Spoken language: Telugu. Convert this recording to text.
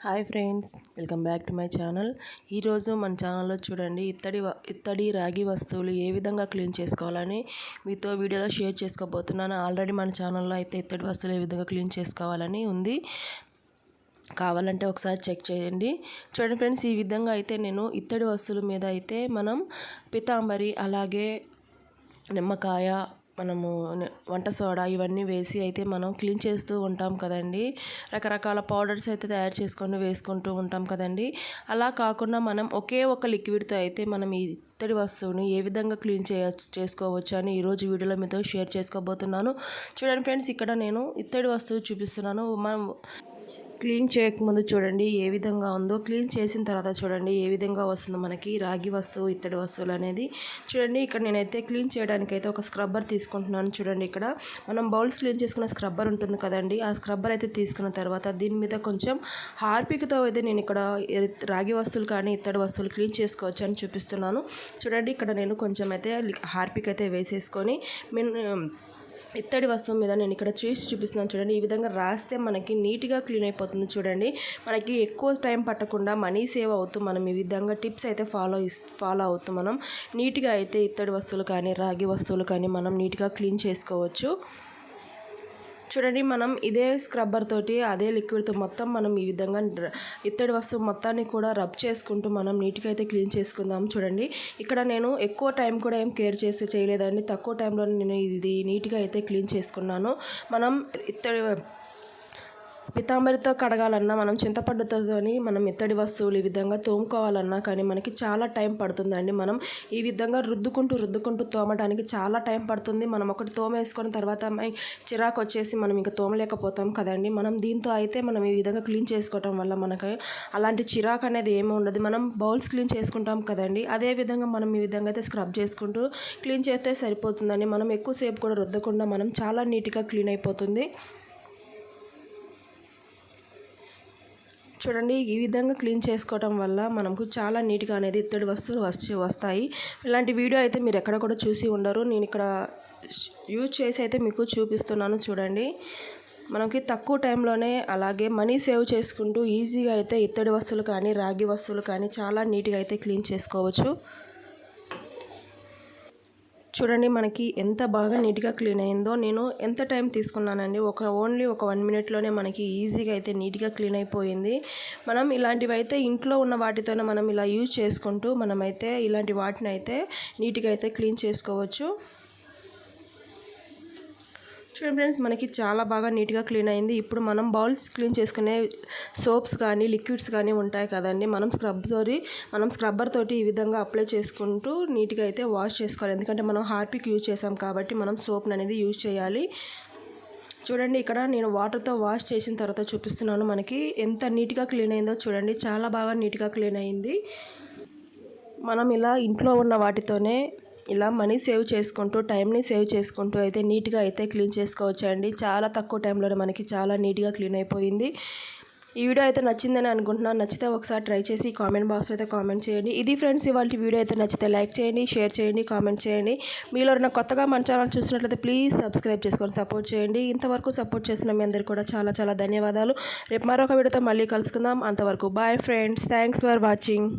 Hi friends welcome back to my channel. ఈరోజు మన ఛానల్లో చూడండి ఇత్తడి వ- ఇత్తడి రాగి వస్తువులు ఏ విధంగా క్లీన్ చేసుకోవాలని మీతో వీడియోలో షేర్ చేసుకోబోతున్నాను. ఆల్రెడీ మన ఛానల్లో అయితే ఇత్తడి వస్తువులు ఏ విధంగా క్లీన్ చేసుకోవాలని ఉంది. కావాలంటే ఒకసారి చెక్ చేయండి. చూడండి ఫ్రెండ్స్ ఈ విధంగా అయితే నేను ఇత్తడి వస్తువుల మీద అయితే మనం పితాంబరి అలాగే నిమ్మకాయ మనము వంట సోడా ఇవన్నీ వేసి అయితే మనం క్లీన్ చేస్తూ ఉంటాం కదండి. రకరకాల పౌడర్స్ అయితే తయారు చేసుకొని వేసుకుంటూ ఉంటాం కదండి. అలా కాకుండా మనం ఒకే ఒక లిక్విడ్తో అయితే మనం ఈ ఇత్తడి వస్తువుని ఏ విధంగా క్లీన్ చేయచ్చు చేసుకోవచ్చు అని ఈరోజు వీడియోలో మీతో షేర్ చేసుకోబోతున్నాను. చూడండి ఫ్రెండ్స్ ఇక్కడ నేను ఇత్తడి వస్తువు చూపిస్తున్నాను. మనం క్లీన్ చేయకముందు చూడండి ఏ విధంగా ఉందో. క్లీన్ చేసిన తర్వాత చూడండి ఏ విధంగా వస్తుందో మనకి. రాగి వస్తువు ఇత్తడి వస్తువులు అనేది. చూడండి ఇక్కడ నేనైతే క్లీన్ చేయడానికి అయితే ఒక స్క్రబ్బర్ తీసుకుంటున్నాను చూడండి ఇక్కడ. మనం బౌల్స్ క్లీన్ చేసుకున్న స్క్రబ్బర్ ఉంటుంది కదండి. ఆ స్క్రబ్బర్ అయితే తీసుకున్న తర్వాత దీని మీద కొంచెం హార్పిక్తో అయితే నేను ఇక్కడ రాగి వస్తువులు కానీ ఇత్తడి వస్తువులు క్లీన్ చేసుకోవచ్చు అని చూపిస్తున్నాను. చూడండి ఇక్కడ నేను కొంచెం అయితే హార్పిక్ అయితే వేసేసుకొని మిన్ ఇత్తడి వస్తువు మీద నేను ఇక్కడ చేసి చూపిస్తున్నాను చూడండి. ఈ విధంగా రాస్తే మనకి నీట్గా క్లీన్ అయిపోతుంది చూడండి. మనకి ఎక్కువ టైం పట్టకుండా మనీ సేవ్ అవుతూ మనం ఈ విధంగా టిప్స్ అయితే ఫాలో ఫాలో అవుతూ మనం నీట్గా అయితే ఇత్తడి వస్తువులు కానీ రాగి వస్తువులు కానీ మనం నీట్గా క్లీన్ చేసుకోవచ్చు. చూడండి మనం ఇదే స్క్రబ్బర్ తోటి అదే లిక్విడ్తో మొత్తం మనం ఈ విధంగా డ్ర- ఇత్తడి వస్తువు మొత్తాన్ని కూడా రబ్ చేసుకుంటూ మనం నీట్గా అయితే క్లీన్ చేసుకుందాం చూడండి. ఇక్కడ నేను ఎక్కువ టైం కూడా ఏం కేర్ చేసి చేయలేదండి. తక్కువ టైంలో నేను ఇది నీట్గా అయితే క్లీన్ చేసుకున్నాను. మనం ఇత్తడి పితాంబరితో కడగాలన్నా మనం చింతపండుతోని మనం ఇత్తడి వస్తువులు ఈ విధంగా తోముకోవాలన్నా కానీ మనకి చాలా టైం పడుతుందండి. మనం ఈ విధంగా రుద్దుకుంటూ రుద్దుకుంటూ తోమడానికి చాలా టైం పడుతుంది. మనం ఒకటి తోమేసుకున్న తర్వాత చిరాకు వచ్చేసి మనం ఇంకా తోమలేకపోతాం కదండి. మనం దీంతో అయితే మనం ఈ విధంగా క్లీన్ చేసుకోవటం వల్ల మనకు అలాంటి చిరాకు అనేది ఏమీ ఉండదు. మనం బౌల్స్ క్లీన్ చేసుకుంటాం కదండి. అదే విధంగా మనం ఈ విధంగా అయితే స్క్రబ్ చేసుకుంటూ క్లీన్ చేస్తే సరిపోతుందండి. మనం ఎక్కువసేపు కూడా రుద్దకుండా మనం చాలా నీట్గా క్లీన్ అయిపోతుంది. చూడండి ఈ విధంగా క్లీన్ చేసుకోవటం వల్ల మనకు చాలా నీట్గా అనేది ఇత్తడి వస్తువులు వచ్చి వస్తాయి. ఇలాంటి వీడియో అయితే మీరు ఎక్కడ కూడా చూసి ఉండరు. నేను ఇక్కడ యూజ్ చేసి అయితే మీకు చూపిస్తున్నాను చూడండి. మనకి తక్కువ టైంలోనే అలాగే మనీ సేవ్ చేసుకుంటూ ఈజీగా అయితే ఇత్తడి వస్తువులు కానీ రాగి వస్తువులు కానీ చాలా నీట్గా అయితే క్లీన్ చేసుకోవచ్చు. చూడండి మనకి ఎంత బాగా నీట్గా క్లీన్ అయిందో. నేను ఎంత టైం తీసుకున్నానండి ఒక ఓన్లీ ఒక వన్ మినిట్లోనే మనకి ఈజీగా అయితే నీట్గా క్లీన్ అయిపోయింది. మనం ఇలాంటివి అయితే ఇంట్లో ఉన్న వాటితోనే మనం ఇలా యూజ్ చేసుకుంటూ మనమైతే ఇలాంటి వాటిని అయితే నీట్గా అయితే క్లీన్ చేసుకోవచ్చు. చూడండి ఫ్రెండ్స్ మనకి చాలా బాగా నీట్గా క్లీన్ అయింది. ఇప్పుడు మనం బౌల్స్ క్లీన్ చేసుకునే సోప్స్ కానీ లిక్విడ్స్ కానీ ఉంటాయి కదండి. మనం స్క్రబ్ తోటి మనం స్క్రబ్బర్ తోటి ఈ విధంగా అప్లై చేసుకుంటూ నీట్గా అయితే వాష్ చేసుకోవాలి. ఎందుకంటే మనం హార్పిక్ యూజ్ చేసాం కాబట్టి మనం సోప్ అనేది యూజ్ చేయాలి. చూడండి ఇక్కడ నేను వాటర్తో వాష్ చేసిన తర్వాత చూపిస్తున్నాను మనకి. ఎంత నీట్గా క్లీన్ అయిందో చూడండి. చాలా బాగా నీట్గా క్లీన్ అయింది. మనం ఇలా ఇంట్లో ఉన్న వాటితోనే ఇలా మనీ సేవ్ చేసుకుంటూ టైంని సేవ్ చేసుకుంటూ అయితే నీట్గా అయితే క్లీన్ చేసుకోవచ్చు అండి చాలా తక్కువ టైంలోనే మనకి చాలా నీట్గా క్లీన్ అయిపోయింది. ఈ వీడియో అయితే నచ్చిందని అనుకుంటున్నాను నచ్చితే ఒకసారి ట్రై చేసి కామెంట్ బాక్స్లో అయితే కామెంట్ చేయండి. ఇది ఫ్రెండ్స్ ఇవాళ వీడియో అయితే నచ్చితే లైక్ చేయండి షేర్ చేయండి కామెంట్ చేయండి. మీలో ఉన్న కొత్తగా మన ఛానల్ చూసినట్లయితే ప్లీజ్ సబ్స్క్రైబ్ చేసుకొని సపోర్ట్ చేయండి. ఇంతవరకు సపోర్ట్ చేసిన మీ అందరికీ కూడా చాలా చాలా ధన్యవాదాలు. రేపు మరొక వీడియోతో మళ్ళీ కలుసుకుందాం. అంతవరకు bye friends. Thanks for watching.